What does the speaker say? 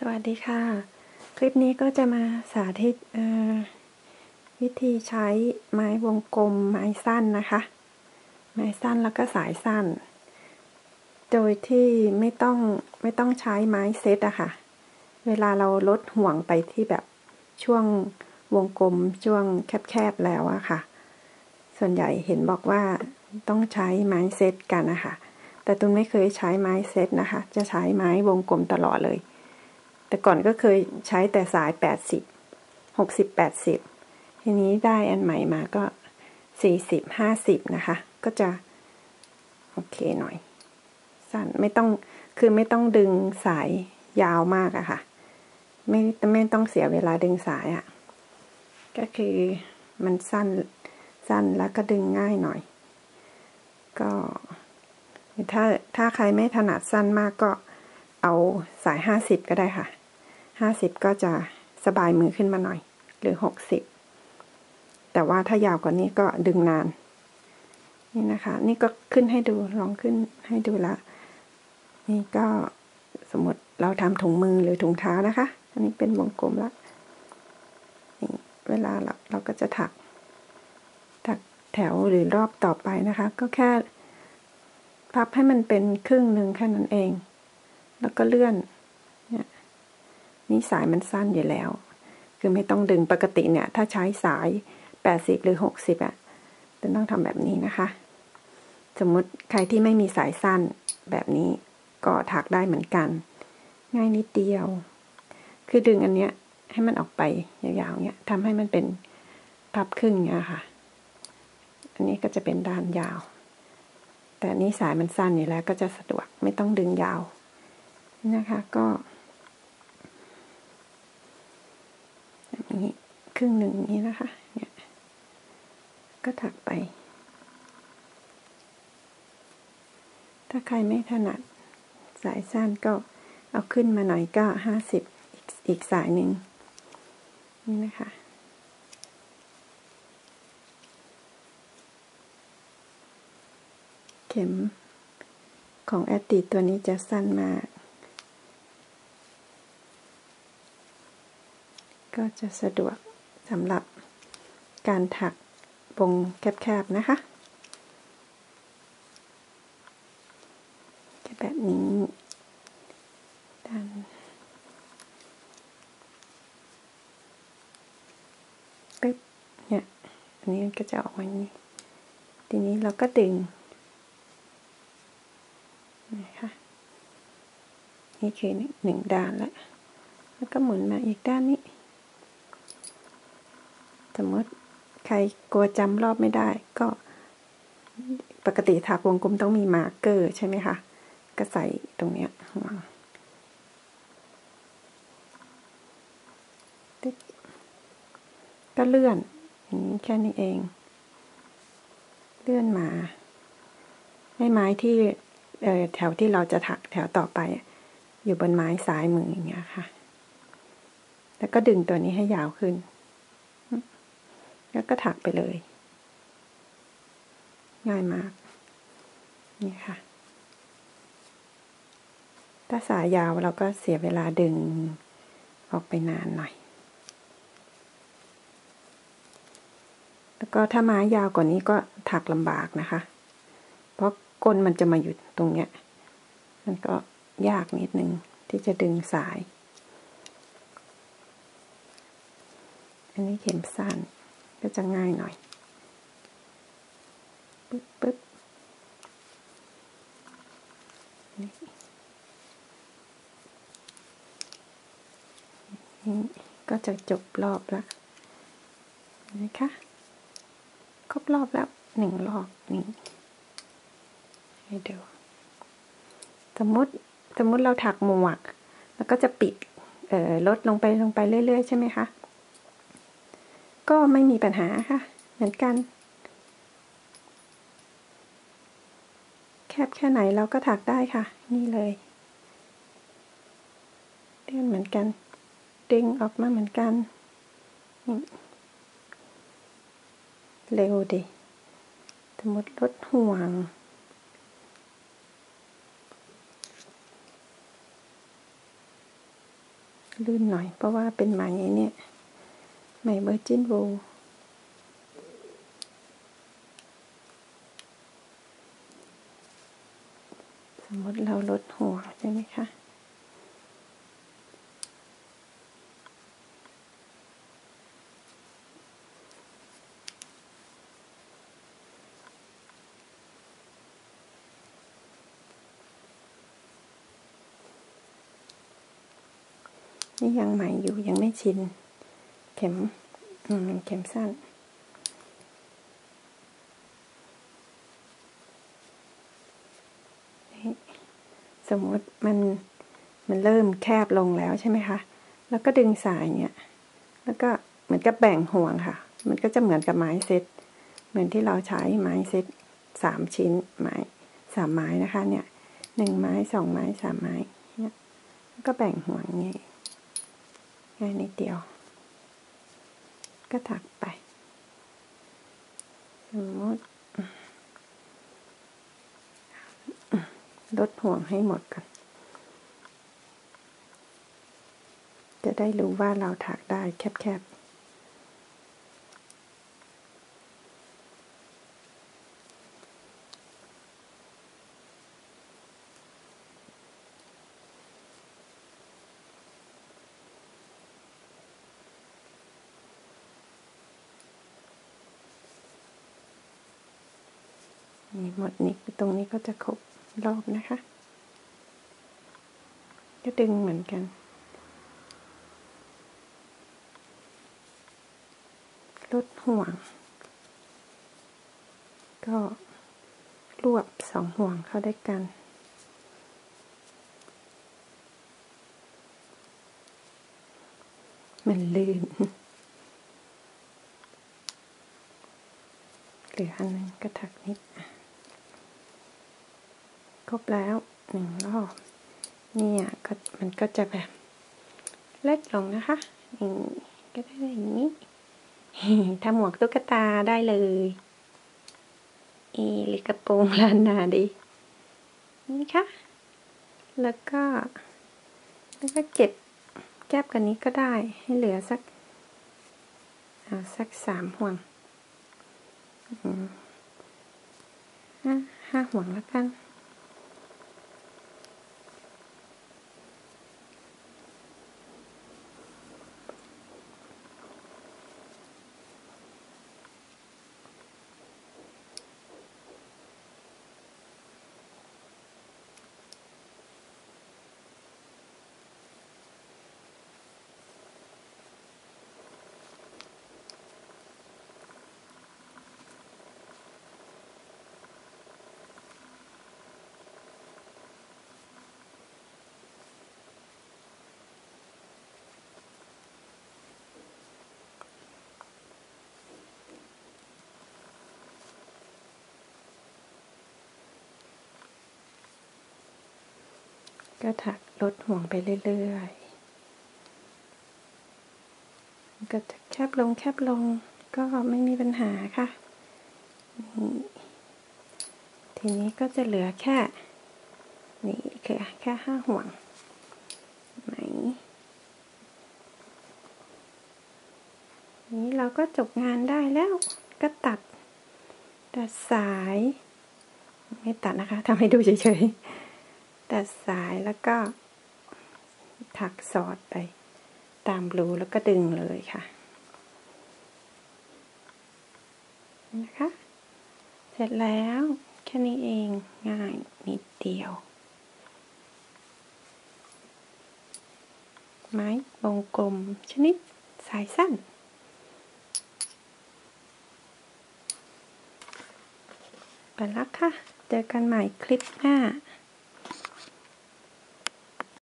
สวัสดีค่ะ คลิปนี้ก็จะมาสาธิตวิธีใช้ไม้วงกลมไม้สั้นนะคะ ไม้สั้นแล้วก็สายสั้น โดยที่ไม่ต้องไม่ต้องใช้ไม้เซตอะค่ะ เวลาเราลดห่วงไปที่แบบช่วงวงกลมช่วงแคบๆแล้วอะค่ะ ส่วนใหญ่เห็นบอกว่าต้องใช้ไม้เซตกันนะคะแต่ตุนไม่เคยใช้ไม้เซตนะคะ จะใช้ไม้วงกลมตลอดเลย แต่ก่อนก็เคยใช้แต่สายแปดสิบหกสิบแปดสิบทีนี้ได้อันใหม่มาก็สี่สิบห้าสิบนะคะ ก็จะ โอเคหน่อย สั้นไม่ต้องคือไม่ต้องดึงสายยาวมากอะค่ะ ไม่ไม่ต้องเสียเวลาดึงสายอะก็คือมันสั้นสั้นแล้วก็ดึงง่ายหน่อย ก็ถ้าถ้าใครไม่ถนัดสั้นมากก็เอาสายห้าสิบก็ได้ค่ะ ห้าสิบก็จะสบายมือขึ้นมาหน่อย หรือหกสิบแต่ว่าถ้ายาวกว่านี้ก็ดึงนาน นี่นะคะ นี่ก็ขึ้นให้ดูลองขึ้นให้ดูละ นี่ก็สมมติเราทำถุงมือหรือถุงเท้านะคะ อันนี้เป็นวงกลมละนี่เวลาเราเราก็จะถัก ถักแถวหรือรอบต่อไปนะคะ ก็แค่พับให้มันเป็นครึ่งหนึ่งแค่นั้นเอง แล้วก็เลื่อน นี่สายมันสั้นอยู่แล้ว คือไม่ต้องดึงปกติเนี่ย ถ้าใช้สายแปดสิบหรือหกสิบอะจะต้องทำแบบนี้นะคะ สมมติใครที่ไม่มีสายสั้นแบบนี้ก็ถักได้เหมือนกัน ง่ายนิดเดียว คือดึงอันเนี้ยให้มันออกไปยาวๆเนี้ยทำให้มันเป็นพับครึ่งเนี้ยค่ะ อันนี้ก็จะเป็นด้านยาว แต่นี้สายมันสั้นอยู่แล้วก็จะสะดวกไม่ต้องดึงยาวนะคะก็แบบนี้ ครึ่งหนึ่งนี้นะคะเนี่ยก็ถักไป ถ้าใครไม่ถนัดสายสั้นก็เอาขึ้นมาหน่อยก็ห้าสิบอีกสายหนึ่งนี่นะคะเข็มของแอตติตัวนี้จะสั้นมาก ก็จะสะดวก สำหรับการถักวงแคบๆนะคะแบบนี้ดันปึ๊บเนี่ย อันนี้ก็จะออกมาอย่างนี้ ทีนี้เราก็ดึงนะคะนี่คือหนึ่งด้านแล้ว แล้วก็หมุนมาอีกด้านนี้ สมมติใครกลัวจำรอบไม่ได้ ก็ปกติถักวงกลมต้องมีมาร์กเกอร์ใช่ไหมคะ ก็ใส่ตรงเนี้ยก็เลื่อนอย่างนี้แค่นี้เอง เลื่อนมา ให้ไม้ที่แถวที่เราจะถักแถวต่อไป อยู่บนไม้ซ้ายมืออย่างเงี้ยค่ะ แล้วก็ดึงตัวนี้ให้ยาวขึ้น แล้วก็ถักไปเลย ง่ายมาก นี่ค่ะ ถ้าสายยาวเราก็เสียเวลาดึงออกไปนานหน่อย แล้วก็ถ้าไม้ยาวกว่านี้ก็ถักลำบากนะคะ เพราะก้นมันจะมาอยู่ตรงเนี้ย มันก็ยากนิดนึงที่จะดึงสาย อันนี้เข็มสั้น ก็จะง่ายหน่อยปึ๊บปึ๊บนี่ก็จะจบรอบแล้วนะคะครบรอบแล้วหนึ่งรอบนี้ให้ดูสมมติสมมติเราถักหมวก แล้วก็จะปิดเอ่อลดลงไปลงไปเรื่อย ๆ ใช่ไหมคะ ก็ไม่มีปัญหาค่ะ เหมือนกัน แคบแค่ไหนเราก็ถักได้ค่ะ นี่เลยเลื่อนเหมือนกัน ดึงออกมาเหมือนกันเร็วดิสมมติลดห่วง ลื่นหน่อยเพราะว่าเป็นไหมเนี่ยไหมเบอ ร์จินโวสมมติเราลดหัวใช่ไหมคะนี่ยังใหม่อยู่ยังไม่ชิน เข็มอืมเข็มสั้น สมมติมันมันเริ่มแคบลงแล้วใช่ไหมคะ แล้วก็ดึงสายเนี่ย แล้วก็เหมือนกับแบ่งห่วงค่ะ มันก็จะเหมือนกับไม้เซต เหมือนที่เราใช้ไม้เซตสามชิ้นไม้สามไม้นะคะ เนี่ยหนึ่งไม้สองไม้สามไม้เนี่ยก็แบ่งห่วงนี้ง่ายนิดเดียว ก็ถักไป สมมติลดห่วงให้หมดก่อน จะได้รู้ว่าเราถักได้แคบๆ นี่หมดนี้ตรงนี้ก็จะครบรอบนะคะ ก็ดึงเหมือนกัน ลดห่วง ก็รวบสองห่วงเข้าด้วยกันมันลื่นเหลืออันนึงก็ถักนิดอะ ครบแล้วหนึ่งรอบเนี่ยก็มันก็จะแบบเล็กลงนะคะอย่างนี้ก็ได้อย่างนี้ทำหมวกตุ๊กตาได้เลยอีหรือกระโปรงลานนาดีนี่ค่ะ แล้วก็ แล้วก็เก็บแก้บกันนี้ก็ได้ให้เหลือสักเอาสักสามห่วงห้าห้าห่วงแล้วกัน ก็ถักลดห่วงไปเรื่อยๆก็จะแคบลงแคบลงก็ไม่มีปัญหาค่ะ ทีนี้ก็จะเหลือแค่ นี่คือแค่ห้าห่วงไหมนี้เราก็จบงานได้แล้วก็ตัด ตัดสาย ไม่ตัดนะคะทำให้ดูเฉยๆ ตัดสายแล้วก็ ถักสอดไป ตามรูแล้วก็ดึงเลยค่ะ นะคะ เสร็จแล้วแค่นี้เองง่ายนิดเดียว ไม้วงกลมชนิดสายสั้นไปแล้วค่ะ เจอกันใหม่คลิปหน้า